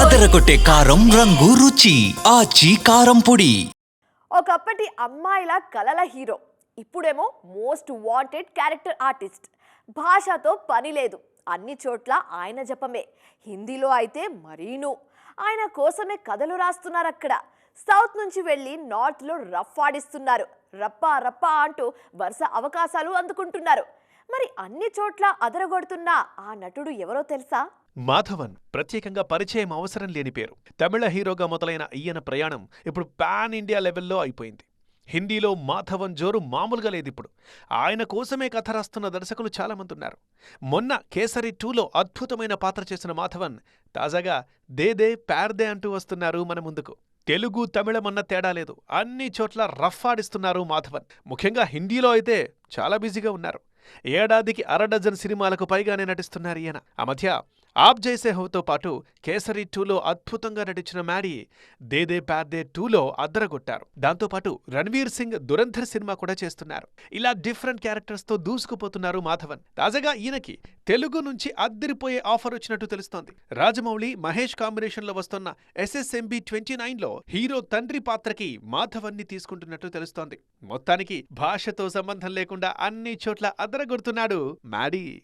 అదరగొట్టే కారం రంగు రుచి ఆచి కారం పొడి. ఒకప్పటి అమ్మాయిల కలల హీరో ఇప్పుడేమో మోస్ట్ వాంటెడ్ క్యారెక్టర్ ఆర్టిస్ట్. భాషతో పని లేదు అన్ని చోట్ల ఆయన జపమే హిందీలో అయితే మరీను. ఆయన కోసమే కథలు రాస్తున్నారు అక్కడ సౌత్ నుంచి వెళ్ళి నార్త్లో రఫ్ ఆడిస్తున్నారు రప్ప రప్ప అంటూ వరుస అవకాశాలు అందుకుంటున్నారు. మరి అన్ని చోట్ల అదరగొడుతున్న ఆ నటుడు ఎవరో తెలుసా? మాధవన్. ప్రత్యేకంగా పరిచయం అవసరం లేని పేరు. తమిళ హీరోగా మొదలైన ఈయన ప్రయాణం ఇప్పుడు పాన్ ఇండియా లెవెల్లో అయిపోయింది. హిందీలో మాధవన్ జోరు మామూలుగా లేదు ఇప్పుడు. ఆయన కోసమే కథ రాస్తున్న దర్శకులు చాలామంది ఉన్నారు మొన్న కేసరి టూలో అద్భుతమైన పాత్ర చేసిన మాధవన్ తాజాగా దేదే ప్యార్దే అంటూ వస్తున్నారు మన ముందుకు. తెలుగు తమిళమన్న తేడా లేదు. అన్ని చోట్ల రఫ్ ఆడిస్తున్నారు మాధవన్. ముఖ్యంగా హిందీలో అయితే చాలా బిజీగా ఉన్నారు. ఏడాదికి అర డజన్ సినిమాలకు పైగానే నటిస్తున్నారు ఈయన. ఆ మధ్య ఆప్ జైసే హోతో పాటు కేసరి టూలో అద్భుతంగా నటించిన మ్యాడీ దేదే ప్యార్దే టూలో అద్దరగొట్టారు. దాంతోపాటు రణ్వీర్ సింగ్ దురంధర్ సినిమా కూడా చేస్తున్నారు. ఇలా డిఫరెంట్ క్యారెక్టర్స్తో దూసుకుపోతున్నారు మాధవన్. తాజాగా ఈయనకి తెలుగు నుంచి అద్దరిపోయే ఆఫర్ వచ్చినట్టు తెలుస్తోంది. రాజమౌళి మహేష్ కాంబినేషన్లో వస్తున్న ఎస్ఎస్ఎంబి ట్వంటీ నైన్లో హీరో తండ్రి పాత్రకి మాధవన్ని తీసుకుంటున్నట్టు తెలుస్తోంది. మొత్తానికి భాషతో సంబంధం లేకుండా అన్ని చోట్ల అదరగొడుతున్నాడు మ్యాడీ.